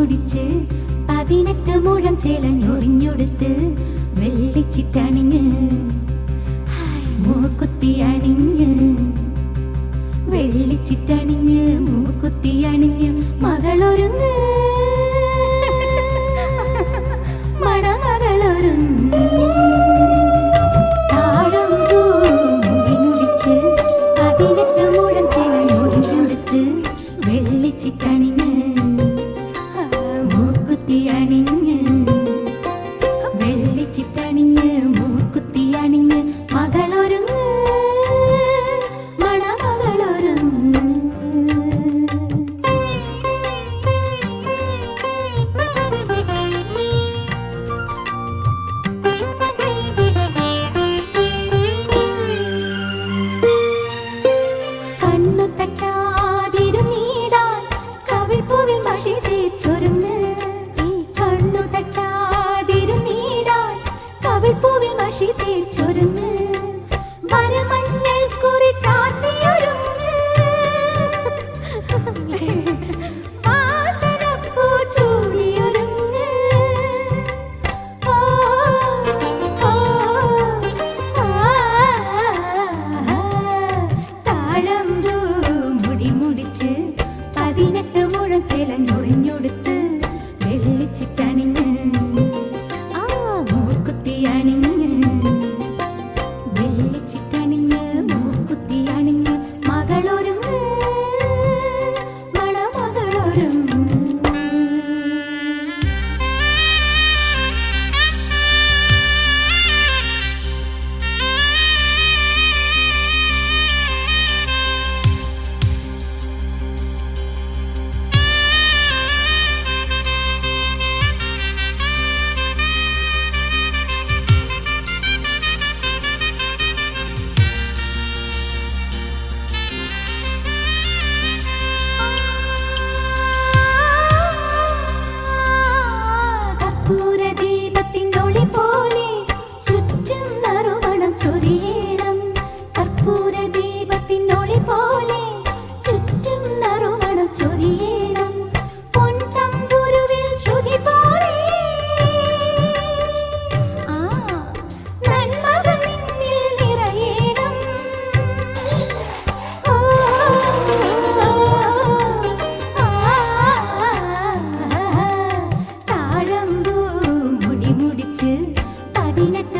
ഓടിച്ച് പതിനെട്ട് മുഴം ചേലഞ്ഞൊറിഞ്ഞൊടുത്ത് വെള്ളിച്ചിട്ടണിഞ്ഞ് മൂക്കുത്തി അണിഞ്ഞ്. വെള്ളിച്ചിട്ടണിഞ്ഞ് മൂക്കുത്തി അണിഞ്ഞ് മകളൊരുങ്ങ്. മണമകളൊരുങ്ങ്. വെള്ളി അണിഞ്ഞ് വെള്ളിച്ചിട്ടണിഞ്ഞ് பதினெட்டு முழம் செலஞ்சு. பதினெட்டு